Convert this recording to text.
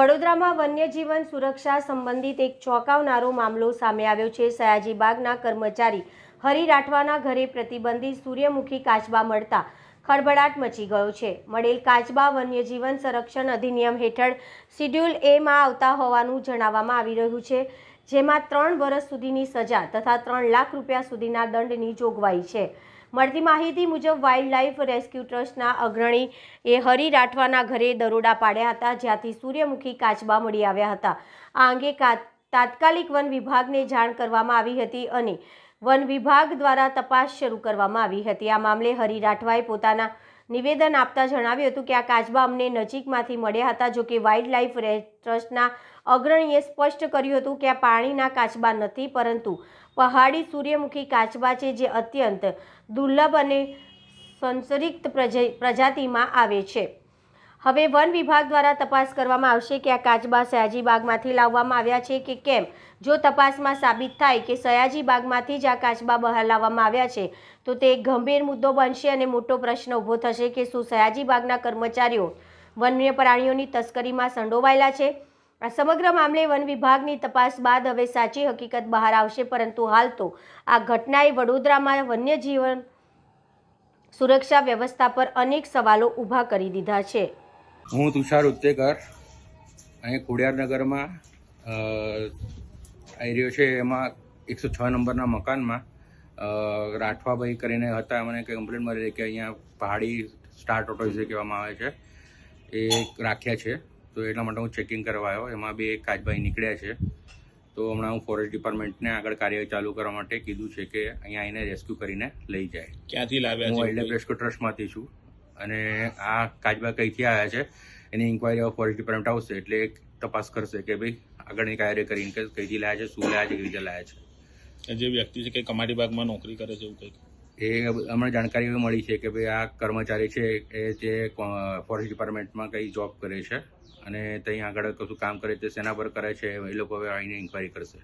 વડોદરામાં વન્યજીવન સુરક્ષા સંબંધિત એક ચોંકાવનારો મામલો સામે આવ્યો છે. સયાજીબાગના કર્મચારી હરી રાઠવાના ઘરે પ્રતિબંધિત સૂર્યમુખી કાચબા મળતા ખળભળાટ મચી ગયો છે. મળેલ કાચબા વન્યજીવન સંરક્ષણ અધિનિયમ હેઠળ શિડ્યુલ એમાં આવતા હોવાનું જણાવવામાં આવી રહ્યું છે, જેમાં ત્રણ વર્ષ સુધીની સજા તથા ત્રણ લાખ રૂપિયા સુધીના દંડની જોગવાઈ છે. મળતી માહિતી મુજબ વાઇલ્ડ લાઇફ રેસ્ક્યુ ટ્રસ્ટના અગ્રણી એ હરી રાઠવાના ઘરે દરોડા પાડ્યા હતા, જ્યાંથી સૂર્યમુખી કાચબા મળી આવ્યા હતા. આ અંગે તાત્કાલિક વન વિભાગને જાણ કરવામાં આવી હતી અને વન વિભાગ દ્વારા તપાસ શરૂ કરવામાં આવી હતી. આ મામલે હરી રાઠવાએ પોતાના નિવેદન આપતા જણાવ્યું હતું કે આ કાચબા અમને નજીકમાંથી મળ્યા હતા જોકે વાઇલ્ડ લાઇફ ટ્રસ્ટના અગ્રણીએ સ્પષ્ટ કર્યું હતું કે આ પાણીના કાચબા નથી, પરંતુ પહાડી સૂર્યમુખી કાચબા છે જે અત્યંત દુર્લભ અને સંસરિક્ત પ્રજ- પ્રજાતિમાં આવે છે. હવે વન વિભાગ દ્વારા તપાસ કરવામાં આવશે કે આ કાચબા સયાજી બાગમાંથી લાવવામાં આવ્યા છે કે કેમ? જો તપાસમાં સાબિત થાય કે સયાજી બાગમાંથી જ આ કાચબા બહાર લાવવામાં આવ્યા છે, તો તે એક ગંભીર મુદ્દો બનશે અને મોટો પ્રશ્ન ઊભો થશે કે શું સયાજી બાગના કર્મચારીઓ વન્ય પ્રાણીઓની તસ્કરીમાં સંડોવાયેલા છે? આ સમગ્ર મામલે વન વિભાગની તપાસ બાદ હવે સાચી હકીકત બહાર આવશે, પરંતુ હાલ તો આ ઘટનાએ વડોદરામાં વન્યજીવન સુરક્ષા વ્યવસ્થા પર અનેક સવાલો ઊભા કરી દીધા છે. હું તુષાર ઉત્તેકર. અહીં ખોડિયારનગરમાં આવી એરિયો છે એમાં એકસો છ નંબરના મકાનમાં. રાઠવાભાઈ કરીને હતા મને કંઈ કમ્પ્લેન મળી કે અહીંયા પહાડી સ્ટાર ઓટો જે કહેવામાં આવે છે. એ રાખ્યા છે. તો એટલા માટે હું ચેકિંગ કરવા આવ્યો. એમાં બી એક કાચભાઈ નીકળ્યા છે. તો હમણાં હું ફોરેસ્ટ ડિપાર્ટમેન્ટને આગળ કાર્ય ચાલુ કરવા માટે કીધું છે કે અહીંયા આવીને રેસ્ક્યુ કરીને લઈ જાય. ક્યાંથી લાવ્યા હું વાઇલ્ડ લાઈફ રેસ્ક્યુ ટ્રસ્ટમાંથી છું. અને આ કાચબા કઈથી આવ્યા છે એની ઇન્કવાયરી ઓફ ફોરેસ્ટ ડિપાર્ટમેન્ટ આવશે એટલે એક તપાસ કરશે કે ભાઈ આગળની કાર્ય કરીને કે કઈથી લાયા છે શું લાયા છે કેવી રીતે લાયા છે. જે વ્યક્તિ છે કે કમાટી બાગમાં નોકરી કરે છે એવું કંઈક. એ અમને જાણકારી એવી મળી છે કે ભાઈ આ કર્મચારી છે એ જે ફોરેસ્ટ ડિપાર્ટમેન્ટમાં કઈ જોબ કરે છે અને ત્યાં આગળ કશું કામ કરે છે શેના પર કરે છે એ લોકો હવે આવીને ઇન્કવાયરી કરશે.